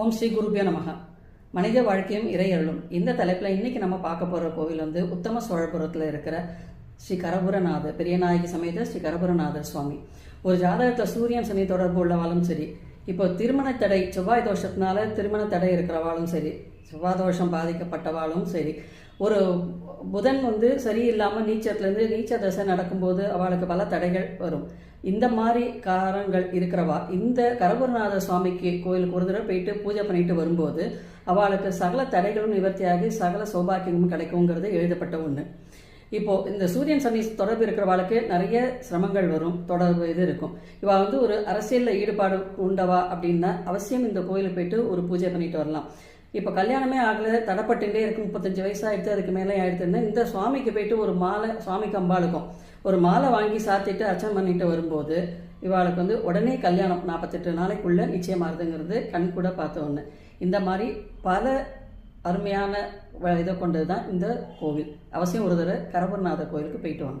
ஓம் ஸ்ரீ குருபியோ நமக. மனித வாழ்க்கையும் இறையருளும் இந்த தலைப்பில் இன்னைக்கு நம்ம பார்க்க போகிற கோவில் வந்து உத்தம சோழபுரத்தில் இருக்கிற ஸ்ரீ கரபுரநாதர் பெரியநாயகி சமேத ஸ்ரீ கரபுரநாதர் சுவாமி. ஒரு ஜாதகத்தில் சூரியன் சனி தொடர்பு உள்ளவாலும் சரி இப்போ திருமண தடை செவ்வாய் தோஷத்தினால திருமண தடை இருக்கிறவாலும் சரி செவ்வாய் தோஷம் பாதிக்கப்பட்டவாலும் சரி ஒரு புதன் வந்து சரியில்லாமல் நீச்சத்துலேருந்து நீச்ச தசை நடக்கும்போது அவளுக்கு பல தடைகள் வரும். இந்த மாதிரி காரங்கள் இருக்கிறவா இந்த கரபுரநாத சுவாமிக்கு கோயிலுக்கு ஒரு தடவை போயிட்டு பூஜை பண்ணிட்டு வரும்போது அவளுக்கு சகல தடைகளும் நிவர்த்தியாகி சகல சௌபாக்கியமும் கிடைக்குங்கிறது எழுதப்பட்ட ஒன்று இப்போது இந்த சூரியன் சனி தொடர்பு இருக்கிறவாளுக்கு நிறைய சிரமங்கள் வரும் தொடர்பு இது இருக்கும். இவள் வந்து ஒரு அரசியலில் ஈடுபாடு உண்டவா அப்படின்னா அவசியம் இந்த கோயிலுக்கு போயிட்டு ஒரு பூஜை பண்ணிட்டு வரலாம். இப்போ கல்யாணமே ஆகல தடப்பட்டுட்டே இருக்கு முப்பத்தஞ்சு வயசு அதுக்கு மேலே ஆயிடுத்துன்னா இந்த சுவாமிக்கு போயிட்டு ஒரு மாலை சுவாமிக்கு அம்பாளுக்கும் ஒரு மாலை வாங்கி சாத்திட்டு அர்ச்சனை பண்ணிட்டு வரும்போது இவாளுக்கு வந்து உடனே கல்யாணம் நாற்பத்தெட்டு நாளைக்குள்ளே நிச்சயமாகுதுங்கிறது கண் கூட பார்த்த ஒன்று இந்த மாதிரி பல அருமையான வ- இதை கொண்டது தான் இந்த கோவில். அவசியம் ஒரு தடவை கரபுரநாதர் கோயிலுக்கு போயிட்டு வாங்க.